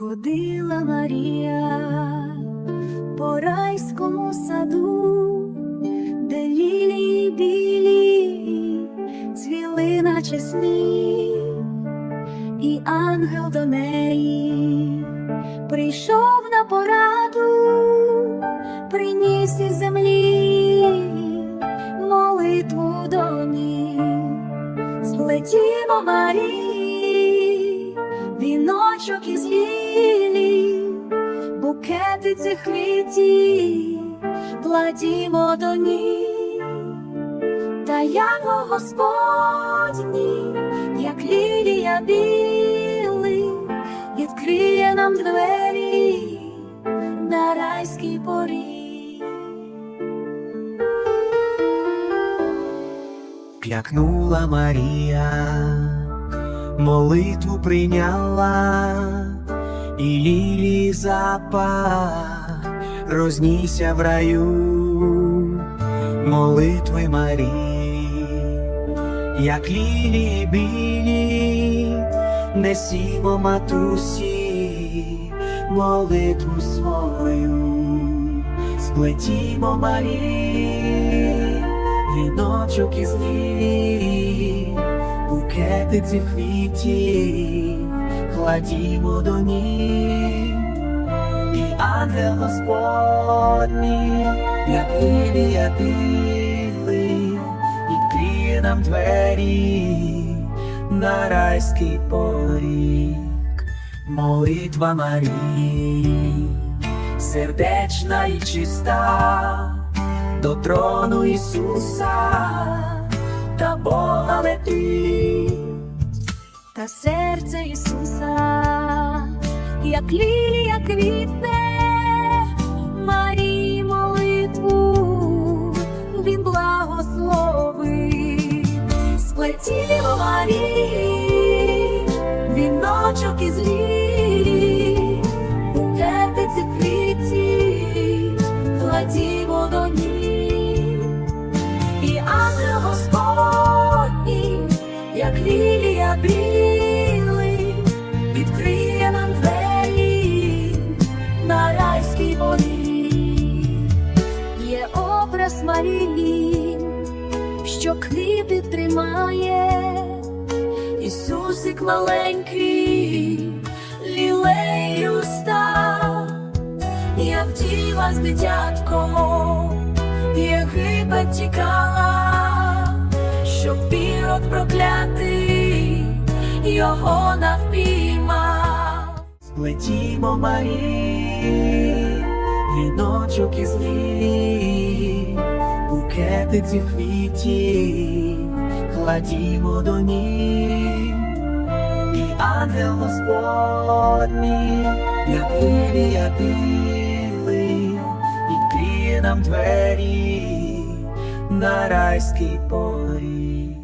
Марія по райському саду, де лілії білі цвіли наче сніг, і ангел до неї прийшов на пораду, приніс із землі молитву до ніг. Сплетімо Марії, віночок із лілі, букети цих квітів, кладімо до ніг, та ямо Господні, як лілія білий, відкриє нам двері на райський поріг. Клякнула Марія, молитву прийняла, і лілії запах рознісся в раю, молитви Марії, як лілії білі, несімо матусі, молитву свою, сплетімо Марії віночок із лілії, букети цих квітів, кладімо до ніг, і ангел Господній, як лілія білий, відкриє нам двері на райський поріг, молитва Марії, сердечна і чиста до трону Ісуса та Бога летить. Та серце Ісуса, як лілія квітне, Марії молитву він благословить, сплетімо Марії, віночок із цих квітів, кладімо до ніг, і ангел Господній, як лілія білий, що квіти тримає, Ісусик маленький, лілею став, як діва з дитятком, Єгипет тікала, щоб пірот проклятий його навпіймав. Сплетімо Марії, віночок із лілії, букети цих квітів, кладімо до ніг, і ангел Господній, як лілія білий, відкриє нам двері на райський поріг.